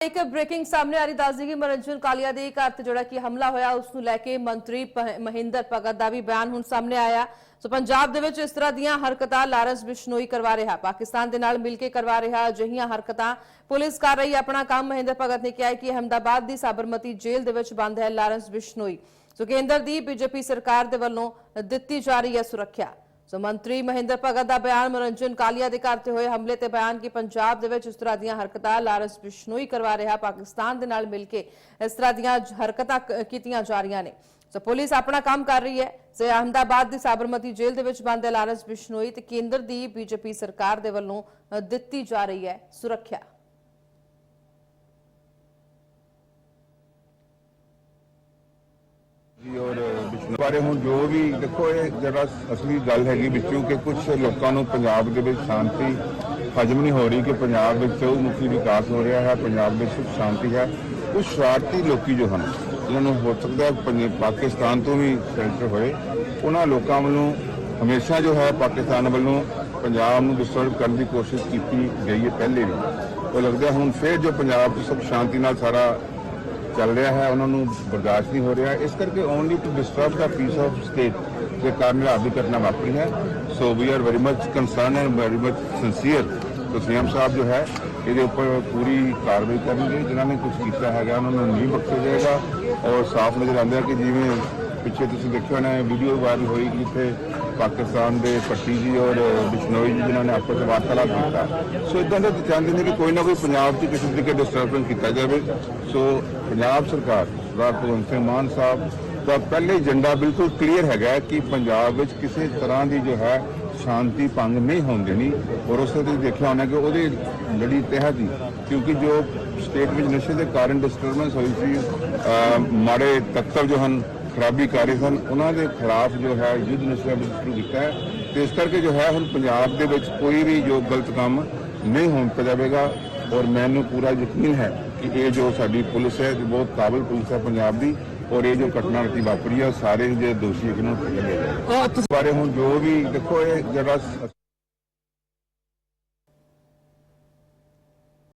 ਇੱਕ ਬ੍ਰੇਕਿੰਗ ਸਾਹਮਣੇ ਆ ਰਹੀ, ਦੱਸ ਦਈਏ ਕਿ ਕਾਲੀਆ ਦੇ ਘਰ ਤੇ ਜਿਹੜਾ ਕਿ ਹਮਲਾ ਹੋਇਆ, ਉਸ ਨੂੰ ਲੈ ਕੇ ਮੰਤਰੀ ਮਹਿੰਦਰ ਭਗਤ ਦਾ ਵੀ ਬਿਆਨ ਹੁਣ ਸਾਹਮਣੇ ਆਇਆ। ਸੋ ਪੰਜਾਬ ਦੇ ਵਿੱਚ ਇਸ ਤਰ੍ਹਾਂ ਦੀਆਂ ਹਰਕਤਾਂ ਲਾਰੈਂਸ ਬਿਸ਼ਨੋਈ ਕਰਵਾ ਰਿਹਾ। ਪਾਕਿਸਤਾਨ ਦੇ ਨਾਲ ਮਿਲ ਕੇ ਕਰਵਾ ਰਿਹਾ ਅਜਿਹੀਆਂ ਹਰਕਤਾਂ। ਪੁਲਿਸ ਕਰ ਰਹੀ ਆਪਣਾ ਕੰਮ। ਮਹਿੰਦਰ ਭਗਤ ਨੇ ਕਿਹਾ ਕਿ ਅਹਮਦਾਬਾਦ ਦੀ ਸਾਬਰਮਤੀ ਜੇਲ੍ਹ ਦੇ ਵਿੱਚ ਬੰਦ ਹੈ ਲਾਰੈਂਸ ਬਿਸ਼ਨੋਈ। ਸੋ ਕੇਂਦਰ ਦੀ ਬੀਜੇਪੀ ਸਰਕਾਰ ਦੇ ਵੱਲੋਂ ਦਿੱਤੀ ਜਾ ਰਹੀ ਹੈ ਸੁਰੱਖਿਆ। ਸੋ ਮੰਤਰੀ ਮਹਿੰਦਰ ਭਗਤ ਦਾ ਬਿਆਨ ਮਨੋਰੰਜਨ ਕਾਲੀਆ ਦੇ ਘਰ ਤੇ ਹੋਏ ਹਮਲੇ ਤੇ ਬਿਆਨ ਕਿ ਪੰਜਾਬ ਦੇ ਵਿੱਚ ਇਸ ਤਰ੍ਹਾਂ ਦੀਆਂ ਹਰਕਤਾਂ ਲਾਰੈਂਸ ਬਿਸ਼ਨੋਈ ਕਰਵਾ ਰਿਹਾ, ਪਾਕਿਸਤਾਨ ਦੇ ਨਾਲ ਮਿਲ ਕੇ ਇਸ ਤਰ੍ਹਾਂ ਦੀਆਂ ਹਰਕਤਾਂ ਕੀਤੀਆਂ ਜਾ ਰਹੀਆਂ ਨੇ। ਸੋ ਪੁਲਿਸ ਆਪਣਾ ਕੰਮ ਕਰ ਰਹੀ ਹੈ। ਸੋ ਅਹਮਦਾਬਾਦ ਦੀ ਸਾਬਰਮਤੀ ਜੇਲ੍ਹ ਦੇ ਵਿੱਚ ਬੰਦ ਹੈ ਲਾਰੈਂਸ ਬਿਸ਼ਨੋਈ ਤੇ ਕੇਂਦਰ ਦੀ ਬੀਜੇਪੀ ਸਰਕਾਰ ਦੇ ਵੱਲੋਂ ਦਿੱਤੀ ਜਾ ਰਹੀ ਹੈ ਸੁਰੱਖਿਆ ਜੀ ਔਰ ਵਿਸ਼ਨੂੰ ਬਾਰੇ ਹੁਣ ਜੋ ਵੀ ਦੇਖੋ, ਇਹ ਜਿਹੜਾ ਅਸਲੀ ਗੱਲ ਹੈਗੀ ਵਿੱਚੋਂ ਕਿ ਕੁਝ ਲੋਕਾਂ ਨੂੰ ਪੰਜਾਬ ਦੇ ਵਿੱਚ ਸ਼ਾਂਤੀ ਹਜਮ ਨਹੀਂ ਹੋ ਰਹੀ ਕਿ ਪੰਜਾਬ ਵਿੱਚ ਚੌਮੁਖੀ ਵਿਕਾਸ ਹੋ ਰਿਹਾ ਹੈ, ਪੰਜਾਬ ਵਿੱਚ ਸੁਖ ਸ਼ਾਂਤੀ ਹੈ। ਕੁਝ ਸ਼ਰਾਰਤੀ ਲੋਕੀ ਜੋ ਹਨ, ਜਿਨ੍ਹਾਂ ਨੂੰ ਹੋ ਸਕਦਾ ਪੰਜ- ਪਾਕਿਸਤਾਨ ਤੋਂ ਵੀ ਸੈਂਟਰ ਹੋਏ, ਉਹਨਾਂ ਲੋਕਾਂ ਵੱਲੋਂ ਹਮੇਸ਼ਾ ਜੋ ਹੈ ਪਾਕਿਸਤਾਨ ਵੱਲੋਂ ਪੰਜਾਬ ਨੂੰ ਡਿਸਟਰਬ ਕਰਨ ਦੀ ਕੋਸ਼ਿਸ਼ ਕੀਤੀ ਗਈ ਹੈ ਪਹਿਲੇ ਵੀ। ਉਹ ਲੱਗਦਾ ਹੁਣ ਫਿਰ ਜੋ ਪੰਜਾਬ 'ਚ ਸੁਖ ਸ਼ਾਂਤੀ ਨਾਲ ਸਾਰਾ ਚੱਲ ਰਿਹਾ ਹੈ, ਉਹਨਾਂ ਨੂੰ ਬਰਦਾਸ਼ਤ ਨਹੀਂ ਹੋ ਰਿਹਾ। ਇਸ ਕਰਕੇ ਓਨਲੀ ਟੂ ਡਿਸਟਰਬ ਦਾ ਪੀਸ ਆਫ ਸਟੇਟ ਦੇ ਕਾਰਨ ਇਹ ਆਦਿ ਘਟਨਾ ਵਾਪਰੀ ਹੈ। So we are very much concern and very much sincere ਤੋ ਸੀਐਮ ਸਾਹਿਬ ਜੋ ਹੈ, ਇਹਦੇ ਉੱਪਰ ਪੂਰੀ ਕਾਰਵਾਈ ਕਰਨਗੇ। ਜਿਨ੍ਹਾਂ ਨੇ ਕੁਝ ਕੀਤਾ ਹੈਗਾ, ਉਹਨਾਂ ਨੂੰ ਨਹੀਂ ਬਖਸ਼ਿਆ ਜਾਏਗਾ। ਔਰ ਸਾਫ਼ ਨਜ਼ਰ ਆਉਂਦਾ ਕਿ ਜਿਵੇਂ ਪਿੱਛੇ ਤੁਸੀਂ ਦੇਖਿਆ ਹੋਣਾ ਵੀਡੀਓ ਵਾਇਰਲ ਹੋਈ ਕਿ ਇੱਥੇ ਪਾਕਿਸਤਾਨ ਦੇ ਪੱਟੀ ਜੀ ਔਰ ਬਿਸ਼ਨੋਈ ਜੀ ਜਿਨ੍ਹਾਂ ਨੇ ਆਪਸ ਵਿੱਚ ਵਾਰਤਾਲਾਪ ਕੀਤਾ। ਸੋ ਇਦਾਂ ਦੇ ਚਾਹੁੰਦੇ ਨੇ ਕਿ ਕੋਈ ਨਾ ਕੋਈ ਪੰਜਾਬ 'ਚ ਕਿਸੇ ਤਰੀਕੇ ਡਿਸਟਰਬੈਂਸ ਕੀਤਾ ਜਾਵੇ। ਸੋ ਪੰਜਾਬ ਸਰਕਾਰ, ਸਰਦਾਰ ਭਗਵੰਤ ਸਿੰਘ ਮਾਨ ਸਾਹਿਬ, ਦਾ ਪਹਿਲੇ ਏਜੰਡਾ ਬਿਲਕੁਲ ਕਲੀਅਰ ਹੈਗਾ ਕਿ ਪੰਜਾਬ ਵਿੱਚ ਕਿਸੇ ਤਰ੍ਹਾਂ ਦੀ ਜੋ ਹੈ ਸ਼ਾਂਤੀ ਭੰਗ ਨਹੀਂ ਹੋਣ ਦੇਣੀ। ਔਰ ਉਸ ਤੁਸੀਂ ਦੇਖਿਆ ਹੋਣਾ ਕਿ ਉਹਦੇ ਲੜੀ ਤਹਿਤ ਹੀ, ਕਿਉਂਕਿ ਜੋ ਸਟੇਟ ਵਿੱਚ ਨਸ਼ੇ ਦੇ ਕਾਰਨ ਡਿਸਟਰਬੈਂਸ ਹੋਈ ਸੀ ਮਾੜੇ ਤੱਤਵ ਜੋ ਹਨ ਖਰਾਬੀ ਕਰ ਰਹੇ ਸਨ ਉਹਨਾਂ ਦੇ ਖਿਲਾਫ ਜੋ ਹੈ ਯੁੱਧ ਨਸ਼ਾ ਸ਼ੁਰੂ ਕੀਤਾ ਹੈ ਤੇ ਇਸ ਕਰਕੇ ਜੋ ਹੈ ਹੁਣ ਪੰਜਾਬ ਦੇ ਵਿੱਚ ਕੋਈ ਵੀ ਜੋ ਗਲਤ ਕੰਮ ਨਹੀਂ ਹੋਣ ਜਾਵੇਗਾ ਔਰ ਮੈਨੂੰ ਪੂਰਾ ਯਕੀਨ ਹੈ ਕਿ ਇਹ ਜੋ ਸਾਡੀ ਪੁਲਿਸ ਹੈ ਜੋ ਬਹੁਤ ਕਾਬਲ ਪੁਲਿਸ ਹੈ ਪੰਜਾਬ ਦੀ ਔਰ ਇਹ ਜੋ ਘਟਨਾ ਰਤੀ ਵਾਪਰੀ ਹੈ ਸਾਰੇ ਜਿਹੜੇ ਦੋਸ਼ੀ ਇਹਨਾਂ ਨੂੰ ਫੜ ਲਿਆ ਜਾਏਗਾ ਬਾਰੇ ਹੁਣ ਜੋ ਵੀ ਦੇਖੋ ਇਹ ਜਿਹੜਾ